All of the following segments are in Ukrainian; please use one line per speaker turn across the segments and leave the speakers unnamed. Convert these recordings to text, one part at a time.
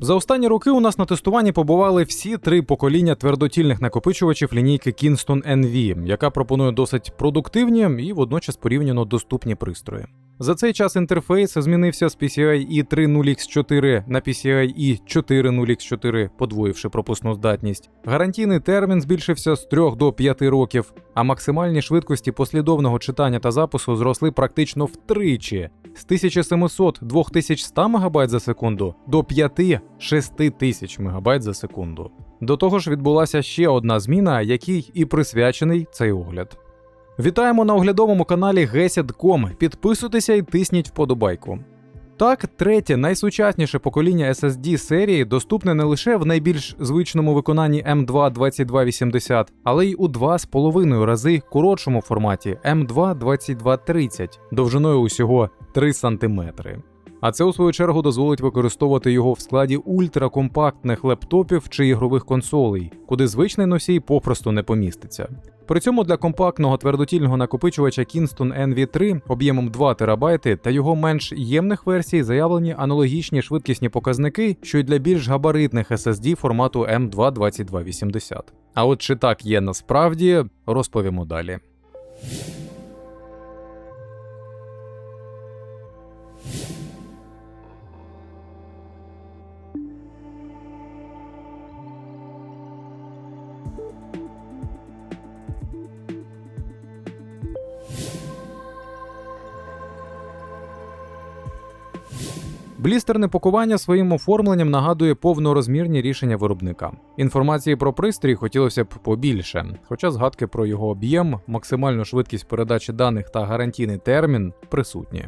За останні роки у нас на тестуванні побували всі три покоління твердотільних накопичувачів лінійки Kingston NV, яка пропонує досить продуктивні і водночас порівняно доступні пристрої. За цей час інтерфейс змінився з PCIe 3.0x4 на PCIe 4.0x4, подвоївши пропускну здатність. Гарантійний термін збільшився з 3 до 5 років, а максимальні швидкості послідовного читання та запису зросли практично втричі з 1700-2100 МБ за секунду до 5-6000 МБ за секунду. До того ж, відбулася ще одна зміна, якій і присвячений цей огляд. Вітаємо на оглядовому каналі Gesid.com. Підписуйтеся і тисніть вподобайку. Так, третє найсучасніше покоління SSD серії доступне не лише в найбільш звичному виконанні M2 2280, але й у 2,5 рази коротшому форматі M2 2230 довжиною усього 3 см. А це у свою чергу дозволить використовувати його в складі ультракомпактних лептопів чи ігрових консолей, куди звичний носій попросту не поміститься. При цьому для компактного твердотільного накопичувача Kingston NV3 об'ємом 2 ТБ та його менш ємних версій заявлені аналогічні швидкісні показники, що й для більш габаритних SSD формату M2 2280. А от чи так є насправді, розповімо далі. Блістерне пакування своїм оформленням нагадує повнорозмірні рішення виробника. Інформації про пристрій хотілося б побільше, хоча згадки про його об'єм, максимальну швидкість передачі даних та гарантійний термін присутні.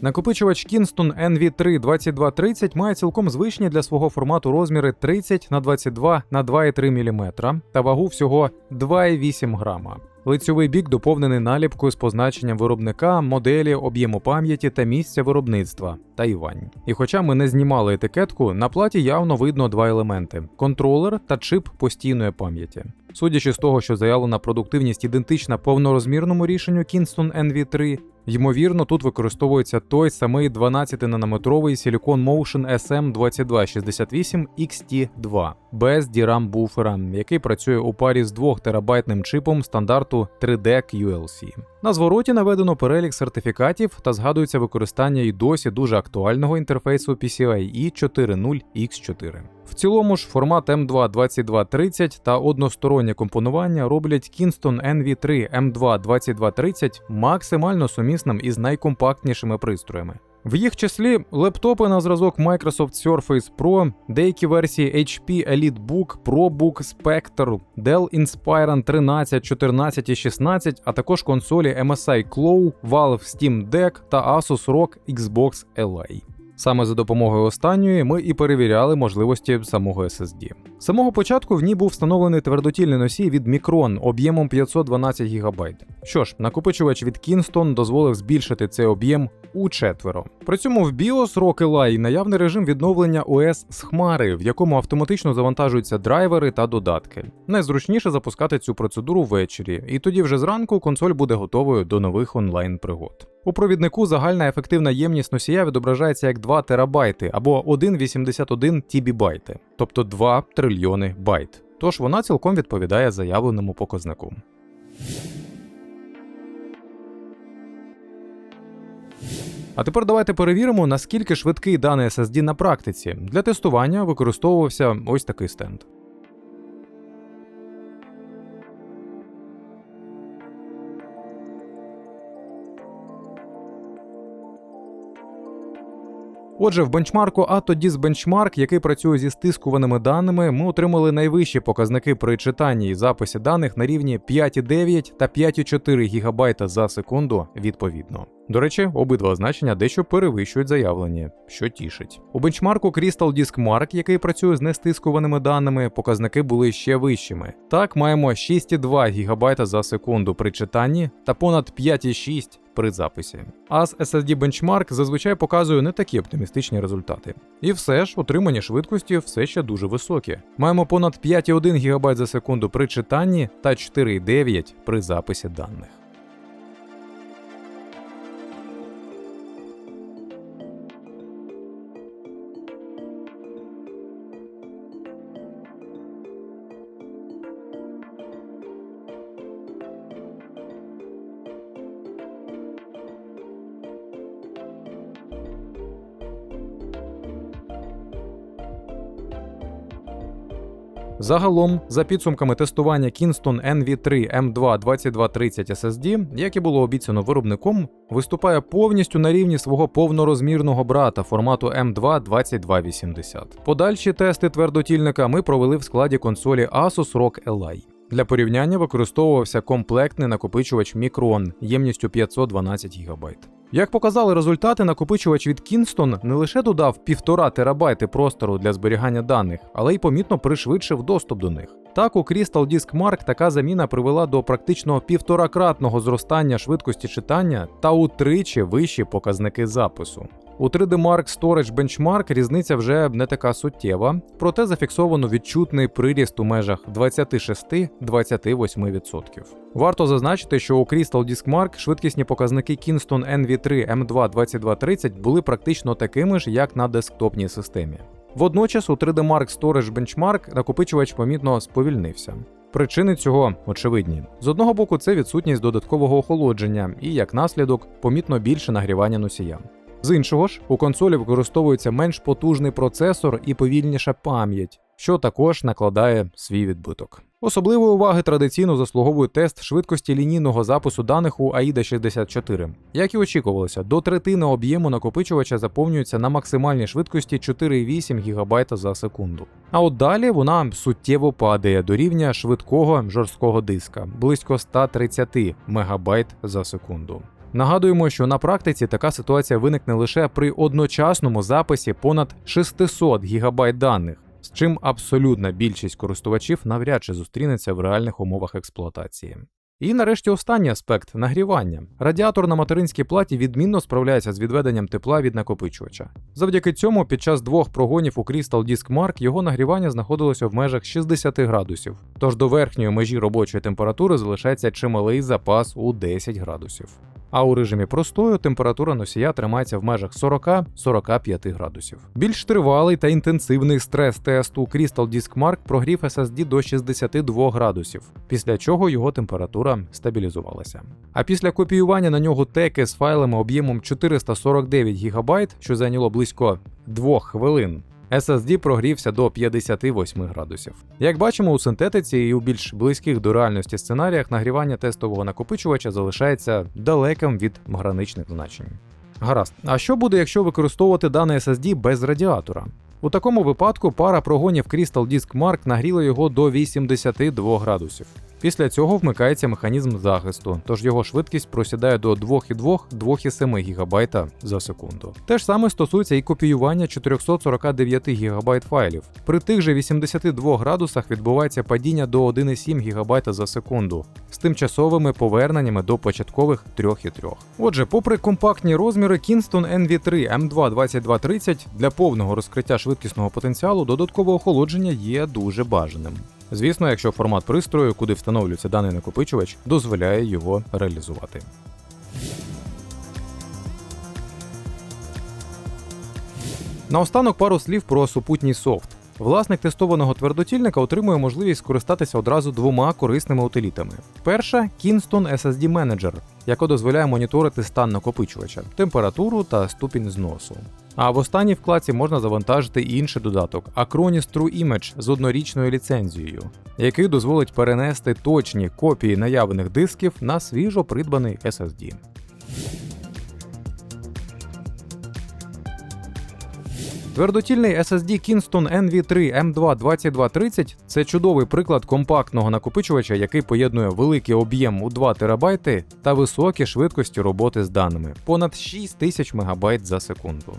Накопичувач Kingston NV3 2230 має цілком звичні для свого формату розміри 30 на 22 на 2,3 мм та вагу всього 2,8 грама. Лицьовий бік доповнений наліпкою з позначенням виробника, моделі, об'єму пам'яті та місця виробництва Тайвань. І хоча ми не знімали етикетку, на платі явно видно два елементи: контролер та чип постійної пам'яті. Судячи з того, що заявлена продуктивність ідентична повнорозмірному рішенню Kingston NV3, ймовірно, тут використовується той самий 12-нанометровий Silicon Motion SM2268 XT2 без DRAM буфера, який працює у парі з 2 терабайтним чипом стандарту 3D QLC. На звороті наведено перелік сертифікатів та згадується використання і досі дуже актуального інтерфейсу PCIe 4.0 X4. В цілому ж формат M2 2230 та одностороннє компонування роблять Kingston NV3 M2 2230 максимально сумісним із найкомпактнішими пристроями. В їх числі лептопи на зразок Microsoft Surface Pro, деякі версії HP EliteBook, ProBook, Spectre, Dell Inspiron 13, 14 і 16, а також консолі MSI Claw, Valve Steam Deck та Asus ROG Xbox LA. Саме за допомогою останньої ми і перевіряли можливості самого SSD. З самого початку в ній був встановлений твердотільний носій від Micron об'ємом 512 ГБ. Що ж, накопичувач від Kingston дозволив збільшити цей об'єм у четверо. При цьому в BIOS ROG Li наявний режим відновлення OS з хмари, в якому автоматично завантажуються драйвери та додатки. Найзручніше запускати цю процедуру ввечері, і тоді вже зранку консоль буде готовою до нових онлайн пригод. У провіднику загальна ефективна ємність носія відображається як 2 терабайти або 1,81 тібібайти, тобто 2 трильйони байт. Тож вона цілком відповідає заявленому показнику. А тепер давайте перевіримо, наскільки швидкий даний SSD на практиці. Для тестування використовувався ось такий стенд. Отже, в бенчмарку AtoDis Benchmark, який працює зі стискуваними даними, ми отримали найвищі показники при читанні і записі даних на рівні 5,9 та 5,4 ГБ за секунду відповідно. До речі, обидва значення дещо перевищують заявлені, що тішить. У бенчмарку Crystal Disk Mark, який працює з нестискуваними даними, показники були ще вищими. Так, маємо 6,2 ГБ за секунду при читанні та понад 5,6 при записі. А SSD Benchmark зазвичай показує не такі оптимістичні результати. І все ж отримані швидкості все ще дуже високі. Маємо понад 5,1 ГБ за секунду при читанні та 4,9 при записі даних. Загалом, за підсумками тестування Kingston NV3 M2 2230 SSD, як і було обіцяно виробником, виступає повністю на рівні свого повнорозмірного брата формату M2 2280. Подальші тести твердотільника ми провели в складі консолі Asus ROG Li. Для порівняння використовувався комплектний накопичувач Micron ємністю 512 ГБ. Як показали результати, накопичувач від Kingston не лише додав 1,5 терабайти простору для зберігання даних, але й помітно пришвидшив доступ до них. Так, у Crystal Disk Mark така заміна привела до практично півторакратного зростання швидкості читання та утричі вищі показники запису. У 3D Mark Storage Benchmark різниця вже не така суттєва, проте зафіксовано відчутний приріст у межах 26-28%. Варто зазначити, що у Crystal Disk Mark швидкісні показники Kingston NV3 M2 2230 були практично такими ж, як на десктопній системі. Водночас у 3D Mark Storage Benchmark накопичувач помітно сповільнився. Причини цього очевидні. З одного боку, це відсутність додаткового охолодження і, як наслідок, помітно більше нагрівання носія. З іншого ж, у консолі використовується менш потужний процесор і повільніша пам'ять, що також накладає свій відбиток. Особливої уваги традиційно заслуговує тест швидкості лінійного запису даних у AIDA 64. Як і очікувалося, до третини об'єму накопичувача заповнюється на максимальній швидкості 4,8 ГБ за секунду. А от далі вона суттєво падає до рівня швидкого жорсткого диска близько 130 МБ за секунду. Нагадуємо, що на практиці така ситуація виникне лише при одночасному записі понад 600 ГБ даних, з чим абсолютна більшість користувачів навряд чи зустрінеться в реальних умовах експлуатації. І нарешті останній аспект нагрівання. Радіатор на материнській платі відмінно справляється з відведенням тепла від накопичувача. Завдяки цьому, під час двох прогонів у Crystal Disk Mark його нагрівання знаходилося в межах 60 градусів, тож до верхньої межі робочої температури залишається чималий запас у 10 градусів. А у режимі простою температура носія тримається в межах 40-45 градусів. Більш тривалий та інтенсивний стрес-тест у Crystal Disk Mark прогрів SSD до 62 градусів, після чого його температура стабілізувалася. А після копіювання на нього теки з файлами об'ємом 449 ГБ, що зайняло близько 2 хвилин, SSD прогрівся до 58 градусів. Як бачимо, у синтетиці і у більш близьких до реальності сценаріях нагрівання тестового накопичувача залишається далеким від граничних значень. Гаразд, а що буде, якщо використовувати даний SSD без радіатора? У такому випадку пара прогонів Crystal Disk Mark нагріла його до 82 градусів. Після цього вмикається механізм захисту, тож його швидкість просідає до 2,2-2,7 ГБ за секунду. Те ж саме стосується і копіювання 449 ГБ файлів. При тих же 82 градусах відбувається падіння до 1,7 ГБ за секунду з тимчасовими поверненнями до початкових 3,3. Отже, попри компактні розміри, Kingston NV3 M2 2230 для повного розкриття швидкісного потенціалу додаткове охолодження є дуже бажаним. Звісно, якщо формат пристрою, куди встановлюється даний накопичувач, дозволяє його реалізувати. Наостанок пару слів про супутній софт. Власник тестованого твердотільника отримує можливість скористатися одразу двома корисними утилітами. Перша Kingston SSD Manager, яка дозволяє моніторити стан накопичувача, температуру та ступінь зносу. А в останній вкладці можна завантажити інший додаток Acronis True Image з однорічною ліцензією, який дозволить перенести точні копії наявних дисків на свіжо придбаний SSD. Твердотільний SSD Kingston NV3 M2 2230 це чудовий приклад компактного накопичувача, який поєднує великий об'єм у 2 ТБ та високі швидкості роботи з даними понад 6000 МБ за секунду.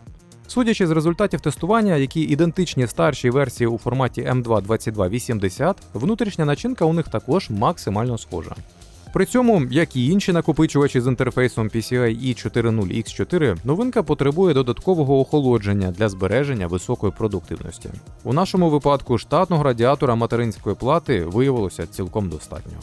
Судячи з результатів тестування, які ідентичні старшій версії у форматі M2 2280, внутрішня начинка у них також максимально схожа. При цьому, як і інші накопичувачі з інтерфейсом PCI E40X4, новинка потребує додаткового охолодження для збереження високої продуктивності. У нашому випадку штатного радіатора материнської плати виявилося цілком достатньо.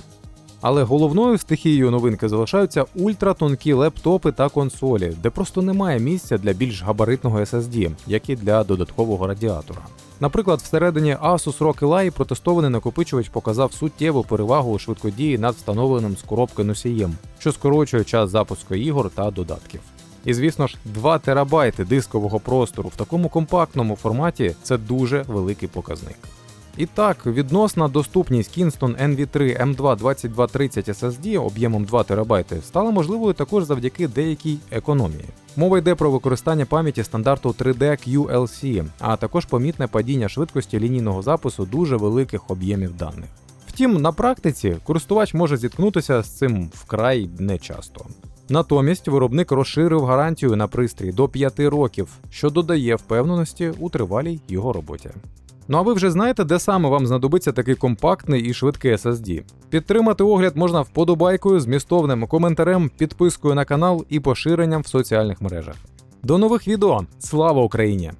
Але головною стихією новинки залишаються ультратонкі лептопи та консолі, де просто немає місця для більш габаритного SSD, як і для додаткового радіатора. Наприклад, всередині Asus ROG Li протестований накопичувач показав суттєву перевагу у швидкодії над встановленим з коробки носієм, що скорочує час запуску ігор та додатків. І звісно ж, 2 терабайти дискового простору в такому компактному форматі це дуже великий показник. І так, відносна доступність Kingston NV3 M2 2230 SSD об'ємом 2 ТБ стала можливою також завдяки деякій економії. Мова йде про використання пам'яті стандарту 3D QLC, а також помітне падіння швидкості лінійного запису дуже великих об'ємів даних. Втім, на практиці користувач може зіткнутися з цим вкрай нечасто. Натомість виробник розширив гарантію на пристрій до 5 років, що додає впевненості у тривалій його роботі. Ну а ви вже знаєте, де саме вам знадобиться такий компактний і швидкий SSD. Підтримати огляд можна вподобайкою, змістовним коментарем, підпискою на канал і поширенням в соціальних мережах. До нових відео! Слава Україні!